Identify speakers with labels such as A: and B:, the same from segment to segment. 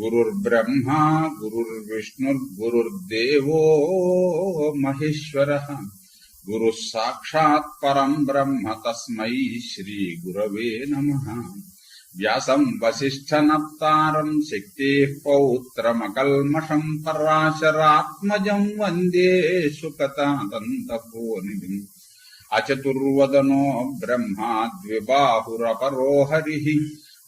A: गुरुर्ब्रह्मा गुरुर्विष्णुर्गुरुर्देवो महेश्वर। गुरु साक्षात् परम ब्रह्म तस्मै श्रीगुरवे नमः। नारम शक्ति पौत्र मकलमशं पराशरात्मज वंदे सुकतापोनि अचतुर्वदनो ब्रह्मा द्विबाहुरपरो हरि।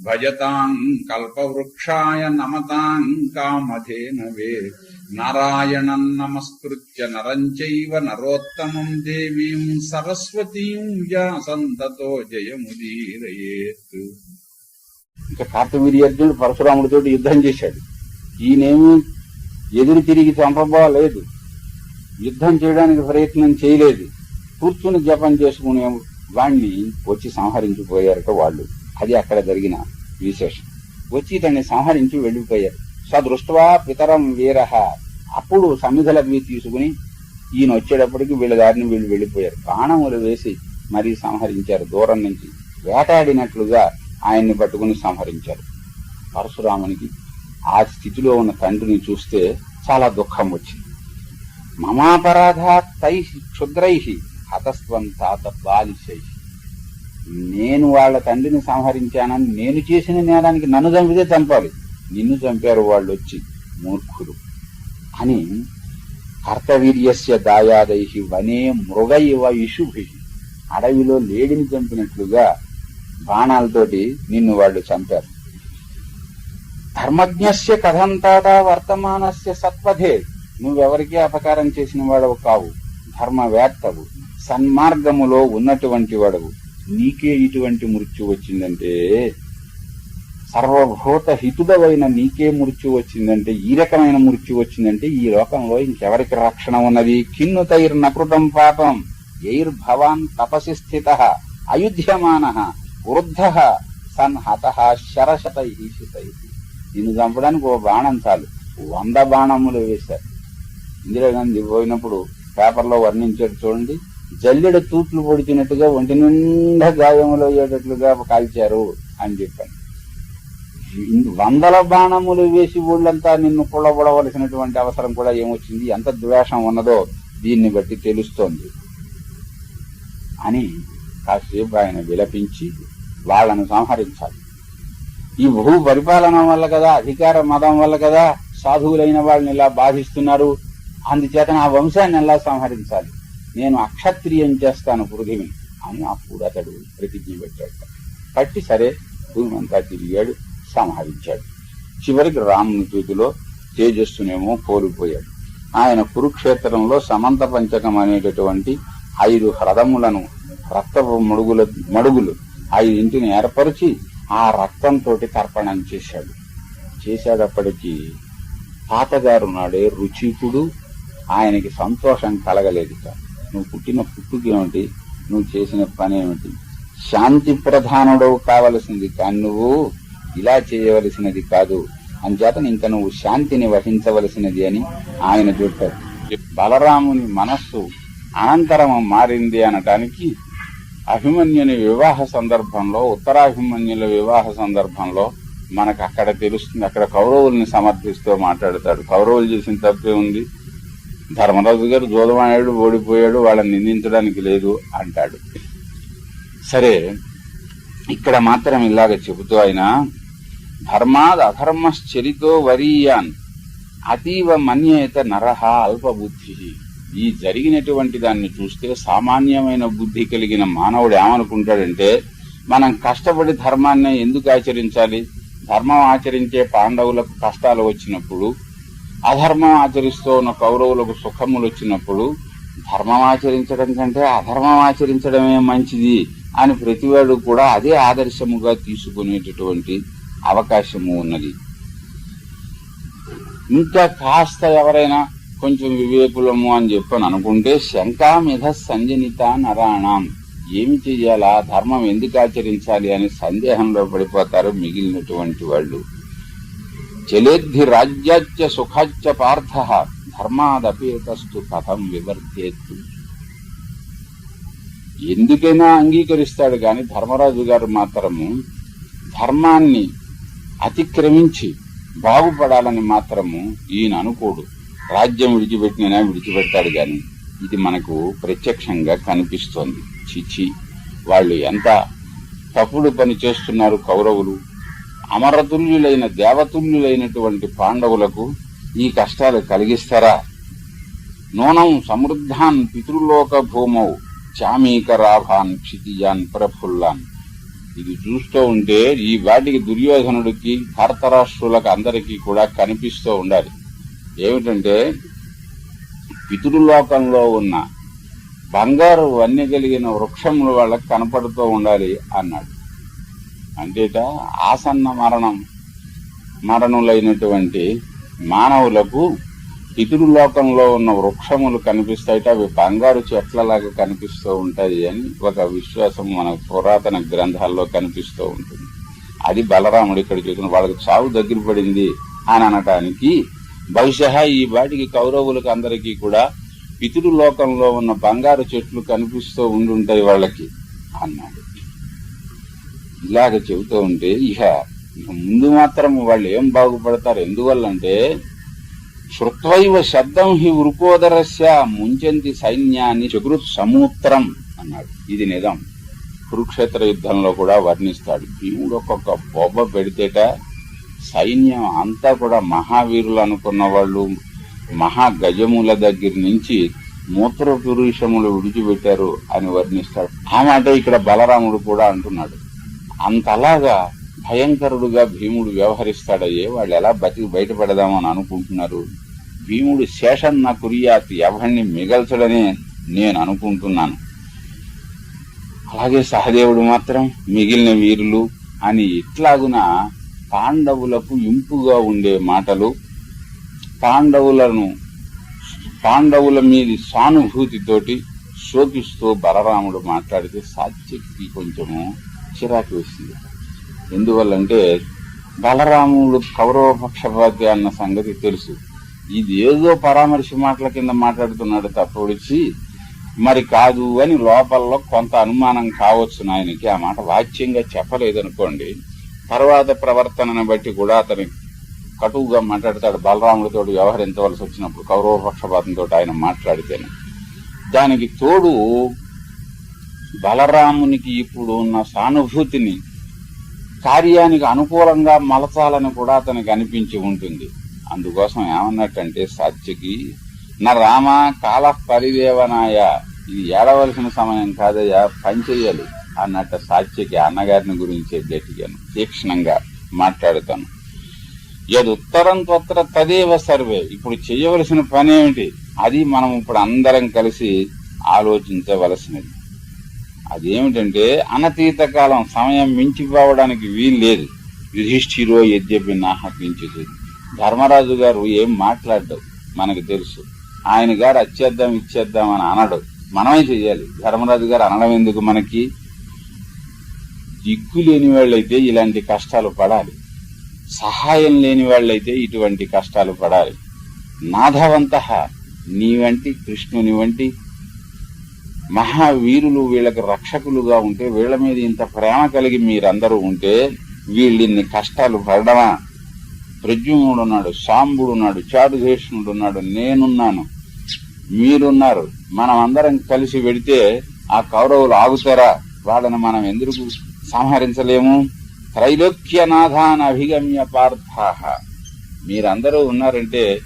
A: భజతాం కల్పవృక్షాయ నమతాం కామధేనవే నారాయణం నమస్కృత్య నరం చైవ నరోత్తమం దేవీం సరస్వతీం వ్యాసంతతో జయముదీరయేత్ కార్తవీర్య అర్జునుడు పరశురాముడితో యుద్ధం చేశాడు. ఈయనేమి ఎదురు తిరిగి చంపబోలేదు యుద్ధం చేయడానికి ప్రయత్నం చేయలేదు. కూర్చుని జపం చేసుకునే వాణ్ణి వచ్చి సంహరించిపోయారట వాళ్ళు. అది అక్కడ జరిగిన విశేషం. వచ్చి ఇతన్ని సంహరించి వెళ్ళిపోయారు. సదృష్టవా పితరం వీర. అప్పుడు సమిధల తీసుకుని ఈయన వచ్చేటప్పటికి వీళ్ళ దారిని వీళ్ళు వెళ్ళిపోయారు. బాణములు వేసి మరీ సంహరించారు. దూరం నుంచి వేటాడినట్లుగా ఆయన్ని పట్టుకుని సంహరించారు. పరశురామునికి ఆ స్థితిలో ఉన్న తండ్రిని చూస్తే చాలా దుఃఖం వచ్చింది. మమాపరాధ తై క్షుద్రై హతస్వం తాత బాలిశై. నేను వాళ్ళ తండ్రిని సంహరించానని నేను చేసిన నేరానికి నన్ను చంపితే చంపాలి. నిన్ను చంపారు వాళ్ళు వచ్చి మూర్ఖులు. అని కర్తవీర్యస్య దాయాదై వనే మృగ ఇవ ఇషుభి. అడవిలో లేడిని చంపినట్లుగా బాణాలతోటి నిన్ను వాళ్ళు చంపారు. ధర్మజ్ఞస్య కథంతాత వర్తమానస్య సత్పథే నువ్వెవరికీ అపకారం చేసిన వాడవు కావు. ధర్మవేత్తవు. సన్మార్గములో ఉన్నటువంటి వాడవు. నీకే ఇటువంటి మృత్యు వచ్చిందంటే సర్వభూత హితుడవైన నీకే మృత్యు వచ్చిందంటే ఈ రకమైన మృత్యు వచ్చిందంటే ఈ లోకంలో ఇంకెవరికి రక్షణ ఉన్నది? కిన్ను తైర్ నకృతం పాపం ఎయిర్ భవాన్ తపసి స్థిత అయుధ్యమాన వృద్ధ సన్ హత శరశతై శితై. నిన్ను చంపడానికి ఓ బాణం చాలు. వంద బాణములు వేశారు. ఇందిరాగాంధీ పోయినప్పుడు పేపర్లో వర్ణించాడు చూడండి. జల్లెడ తూట్లు పొడిచినట్టుగా ఒంటి నిండా గాయములు అయ్యేటట్లుగా కాల్చారు అని చెప్పాను. వందల బాణములు వేసి ఊళ్ళంతా నిన్ను కుళ్ళబడవలసినటువంటి అవసరం కూడా ఏమొచ్చింది? ఎంత ద్వేషం ఉన్నదో దీన్ని బట్టి తెలుస్తోంది. అని కాసేపు ఆయన విలపించి వాళ్ళను సంహరించాలి. ఈ భూ పరిపాలన వల్ల కదా అధికార మదం వల్ల కదా సాధువులైన వాళ్ళని ఇలా బాధిస్తున్నారు. అందుచేత ఆ వంశాన్ని ఎలా సంహరించాలి? నేను అక్షత్రియం చేస్తాను పృథివిని అని అప్పుడు అతడు ప్రతిజ్ఞ పెట్టాడు. పట్టి సరే భూమంతా తిరిగాడు సంహరించాడు చివరికి రాముని చేతిలో తేజస్సునేమో కోల్పోయాడు. ఆయన కురుక్షేత్రంలో సమంత పంచకం అనేటటువంటి ఐదు హ్రదములను రక్తపు మడుగుల మడుగులు ఐదింటిని ఏర్పరిచి ఆ రక్తంతో తర్పణం చేశాడు. చేసేటప్పటికీ తాతగారు నాడే రుచికుడు ఆయనకి సంతోషం కలగలేదు నువ్వు పుట్టిన పుట్టుకేమిటి నువ్వు చేసిన పని ఏమిటి? శాంతి ప్రధానుడవు కావలసింది కానీ నువ్వు ఇలా చేయవలసినది కాదు. అంచేత ఇంకా నువ్వు శాంతిని వహించవలసినది అని ఆయన చెప్పారు. బలరాముని మనస్సు అనంతరం మారింది అనటానికి అభిమన్యుని వివాహ సందర్భంలో ఉత్తరాభిమన్యుల వివాహ సందర్భంలో మనకు అక్కడ తెలుస్తుంది. అక్కడ కౌరవుల్ని సమర్థిస్తూ మాట్లాడతాడు. కౌరవులు చేసిన తప్పే ఉంది. ధర్మరాజు గారు జోదమాడాడు ఓడిపోయాడు వాళ్ళని నిందించడానికి లేదు అంటాడు. సరే ఇక్కడ మాత్రం ఇలాగ చెబుతూ ఆయన ధర్మాద్ అధర్మశ్చరితో వరీయాన్ అతీవ మన్యేత నరహ అల్పబుద్ధి. ఈ జరిగినటువంటి దాన్ని చూస్తే సామాన్యమైన బుద్ధి కలిగిన మానవుడు ఏమనుకుంటాడంటే మనం కష్టపడి ధర్మాన్ని ఎందుకు ఆచరించాలి? ధర్మం ఆచరించే పాండవులకు కష్టాలు వచ్చినప్పుడు అధర్మం ఆచరిస్తూ ఉన్న కౌరవులకు సుఖములు వచ్చినప్పుడు ధర్మం ఆచరించడం కంటే అధర్మం ఆచరించడమే మంచిది అని ప్రతివాడు కూడా అదే ఆదర్శముగా తీసుకునేటటువంటి అవకాశము ఉన్నది. ఇంకా కాస్త ఎవరైనా కొంచెం వివేకులము అని చెప్పని అనుకుంటే శంకామిధ సంజనిత నరాణం. ఏమి చెయ్యాలా? ధర్మం ఎందుకు ఆచరించాలి అని సందేహంలో పడిపోతారు మిగిలినటువంటి వాళ్ళు. చలేద్ధి రాజ్యాచ్య సుఖాచ్య పార్థ ధర్మాదపేతస్తు కథం వివర్తేత్తు ఎందుకైనా అంగీకరిస్తాడు గాని ధర్మరాజు గారు మాత్రము ధర్మాన్ని అతిక్రమించి బాగుపడాలని మాత్రము ఈయన అనుకోడు. రాజ్యం విడిచిపెట్టినైనా విడిచిపెడతాడు గాని ఇది మనకు ప్రత్యక్షంగా కనిపిస్తోంది. చిచి వాళ్ళు ఎంత తప్పుడు పని చేస్తున్నారు కౌరవులు? అమరతుల్యులైన దేవతుల్యులైనటువంటి పాండవులకు ఈ కష్టాలు కలిగిస్తారా? నూనం సమృద్ధాన్ పితృలోక భూమౌ చామీకరాభాన్ క్షితిజాన్ ప్రఫుల్లాన్. ఇది చూస్తూ ఉంటే ఈ వాటికి దుర్యోధనుడికి భారత రాష్ట్రులకు అందరికీ కూడా కనిపిస్తూ ఉండాలి. ఏమిటంటే పితృలోకంలో ఉన్న బంగారు వన్య కలిగిన వృక్షములు వాళ్ళకి కనపడుతూ ఉండాలి అన్నాడు. అంతేట ఆసన్న మరణం మరణులైనటువంటి మానవులకు పితృలోకంలో ఉన్న వృక్షములు కనిపిస్తాయట అవి బంగారు చెట్లలాగా కనిపిస్తూ ఉంటాయి అని ఒక విశ్వాసం మన పురాతన గ్రంథాల్లో కనిపిస్తూ ఉంటుంది. అది బలరాముడు ఇక్కడ చూసిన వాళ్ళకి చావు దగ్గర పడింది అని అనటానికి బహుశా ఈ వాటికి కౌరవులకు అందరికీ కూడా పితృలోకంలో ఉన్న బంగారు చెట్లు కనిపిస్తూ ఉండుంటాయి వాళ్ళకి అన్నాడు. ఇలాగ చెబుతూ ఉంటే ఇహ ముందు మాత్రం వాళ్ళు ఏం బాగుపడతారు? ఎందువల్లంటే శృత్వైవ శబ్దం హి వృకోదరస్య ముంచంతి సైన్యాన్ని చకృత్ సముత్రం అన్నాడు. ఇది నిజం. కురుక్షేత్ర యుద్ధంలో కూడా వర్ణిస్తాడు. భీముడు ఒక్కొక్క బొబ్బ పెడితేట సైన్యం అంతా కూడా మహావీరులు అనుకున్న వాళ్ళు మహాగజముల దగ్గర నుంచి మూత్ర పురుషములు విడిచిపెట్టారు అని వర్ణిస్తాడు. ఆ మాట ఇక్కడ బలరాముడు కూడా అంటున్నాడు. అంతలాగా భయంకరుడుగా భీముడు వ్యవహరిస్తాడయ్యే వాళ్ళు ఎలా బతికి బయటపడదామని అనుకుంటున్నారు? భీముడు శేషన్న కురియాత్ ఎవరిని మిగల్చడనే నేను అనుకుంటున్నాను. అలాగే సహదేవుడు మాత్రం మిగిలిన వీరులు అని ఇట్లాగున పాండవులకు ఇంపుగా ఉండే మాటలు పాండవులను పాండవుల మీది సానుభూతితోటి శోకిస్తూ బలరాముడు మాట్లాడితే సాత్యక్తి కొంచెము చిరాకు వేసింది ఎందువల్లంటే బలరాముడు కౌరవ పక్షపాతి అన్న సంగతి తెలుసు. ఇది ఏదో పరామర్శ మాటల కింద మాట్లాడుతున్నాడు తప్పొడిచి మరి కాదు అని లోపల్లో కొంత అనుమానం కావచ్చు ఆయనకి ఆ మాట వాచ్యంగా చెప్పలేదనుకోండి తర్వాత ప్రవర్తనను బట్టి కూడా అతని కటువుగా మాట్లాడతాడు బలరాములతో వ్యవహరించవలసి వచ్చినప్పుడు కౌరవపక్షపాతంతో ఆయన మాట్లాడితేనే. దానికి తోడు బలరామునికి ఇప్పుడు ఉన్న సానుభూతిని కార్యానికి అనుకూలంగా మలచాలని కూడా అతనికి అనిపించి ఉంటుంది. అందుకోసం ఏమన్నట్టంటే సత్యకి నా రామ కాల పరిదేవనాయ ఇది ఏడవలసిన సమయం కాదయ్యా పని చెయ్యాలి అన్నట్ట సాత్యకి అన్నగారిని గురించే గట్టిగాను తీక్షణంగా మాట్లాడుతాను. యదు ఉత్తరం త్వత్ర తదేవ సర్వే ఇప్పుడు చేయవలసిన పని ఏమిటి అది మనం ఇప్పుడు అందరం కలిసి ఆలోచించవలసినది. అదేమిటంటే అనతీత కాలం సమయం మించిపోవడానికి వీలు లేదు యుధిష్ఠిరో యద్యపి నాహకించదు ధర్మరాజు గారు ఏం మాట్లాడడం మనకు తెలుసు. ఆయన గారు అచ్చేద్దాం ఇచ్చేద్దాం అని అనడు. మనమే చేయాలి ధర్మరాజు గారు అనడం ఎందుకు మనకి? దిక్కు లేని వాళ్ళైతే ఇలాంటి కష్టాలు పడాలి. సహాయం లేని వాళ్ళైతే ఇటువంటి కష్టాలు పడాలి. నాథవంత. నీ వంటి కృష్ణుని వంటి మహావీరులు వీళ్ళకి రక్షకులుగా ఉంటే వీళ్ళ మీద ఇంత ప్రేమ కలిగి మీరందరూ ఉంటే వీళ్ళిన్ని కష్టాలు పడడమా? ప్రద్యుమ్నుడు ఉన్నాడు సాంబుడు ఉన్నాడు చారుదేశనుడు ఉన్నాడు నేనున్నాను. మీరున్నారు. మనం అందరం కలిసి వెడితే ఆ కౌరవులు ఆగుతారా? వాళ్ళని మనం ఎందుకు సంహరించలేము? త్రైలోక్యనాథాన్ అభిగమ్య పార్థాహ. మీరందరూ ఉన్నారంటే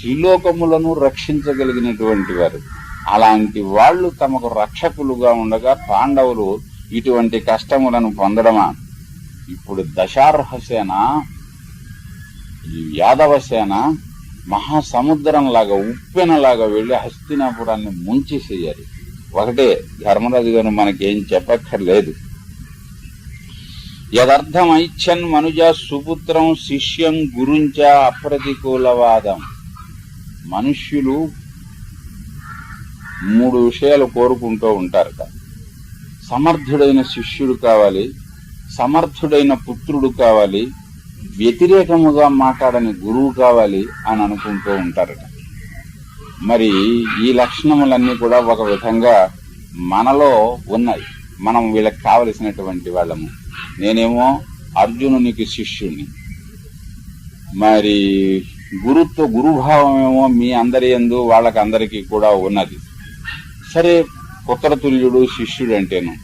A: త్రిలోకములను రక్షించగలిగినటువంటి వారు. అలాంటి వాళ్ళు తమకు రక్షకులుగా ఉండగా పాండవులు ఇటువంటి కష్టములను పొందడమా? ఇప్పుడు దశార్హసేన ఈ యాదవ సేన మహాసముద్రం లాగా ఉప్పెన లాగా హస్తినాపురాన్ని ముంచేసేయాలి. ఒకటే ధర్మరాజు గారు మనకేం చెప్పక్కర్లేదు. యదర్థమైచ్చన్ మనుజ సుపుత్రం శిష్యం గురుంచ అప్రతికూలవాదం. మనుష్యులు మూడు విషయాలు కోరుకుంటూ ఉంటారట సమర్థుడైన శిష్యుడు కావాలి సమర్థుడైన పుత్రుడు కావాలి వ్యతిరేకముగా మాట్లాడని గురువు కావాలి అని అనుకుంటూ ఉంటారట మరి ఈ లక్షణములన్నీ కూడా ఒక విధంగా మనలో ఉన్నాయి. మనం వీళ్ళకి కావలసినటువంటి వాళ్ళము. నేనేమో అర్జునునికి శిష్యుని మరి గురుత్వ గురుభావం ఏమో మీ అందరి ఎందు వాళ్ళకి అందరికీ కూడా ఉన్నది. సరే పుత్రతుల్యుడు శిష్యుడు అంటేను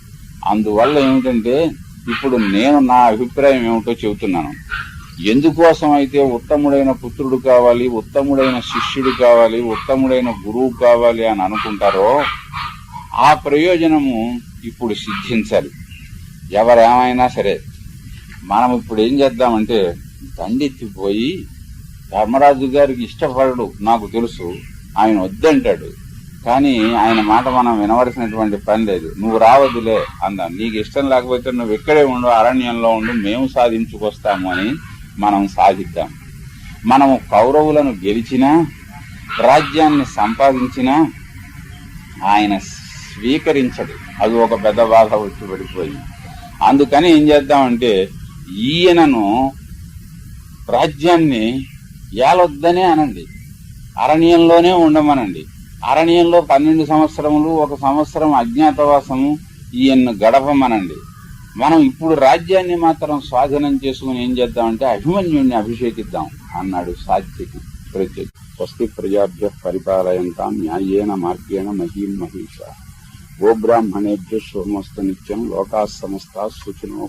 A: అందువల్ల ఏమిటంటే ఇప్పుడు నేను నా అభిప్రాయం ఏమిటో చెబుతున్నాను. ఎందుకోసం అయితే ఉత్తముడైన పుత్రుడు కావాలి ఉత్తముడైన శిష్యుడు కావాలి ఉత్తముడైన గురువు కావాలి అని అనుకుంటారో ఆ ప్రయోజనము ఇప్పుడు సిద్ధించాలి. ఎవరేమైనా సరే. మనం ఇప్పుడు ఏం చేద్దామంటే దండెత్తిపోయి ధర్మరాజు గారికి ఇష్టపడడు నాకు తెలుసు. ఆయన వద్దంటాడు. కానీ ఆయన మాట మనం వినవలసినటువంటి పని లేదు. నువ్వు రావద్దులే అందా. నీకు ఇష్టం లేకపోతే నువ్వు ఇక్కడే ఉండు అరణ్యంలో ఉండు మేము సాధించుకొస్తాము అని మనం సాధిద్దాం. మనము కౌరవులను గెలిచినా రాజ్యాన్ని సంపాదించినా ఆయన స్వీకరించడు. అది ఒక పెద్ద బాధ వచ్చి పడిపోయింది. అందుకని ఏం చేద్దామంటే ఈయనను రాజ్యాన్ని ఏలొద్దనే అనండి. అరణ్యంలోనే ఉండమనండి. అరణ్యంలో పన్నెండు సంవత్సరములు ఒక సంవత్సరం అజ్ఞాతవాసము ఈయన్ను గడపమనండి. మనం ఇప్పుడు రాజ్యాన్ని మాత్రం స్వాధీనం చేసుకుని ఏం చేద్దామంటే అభిమన్యుణ్ణి అభిషేకిద్దాం అన్నాడు సాత్యకి ప్రత్యేక స్వస్తి ప్రజాభ్య పరిపాలయంతా న్యాయేన మార్గేణ మహీం మహేష. గోబ్రాహ్మణేభ్య శుభమస్తు నిత్యం లోకా సమస్త సుఖినో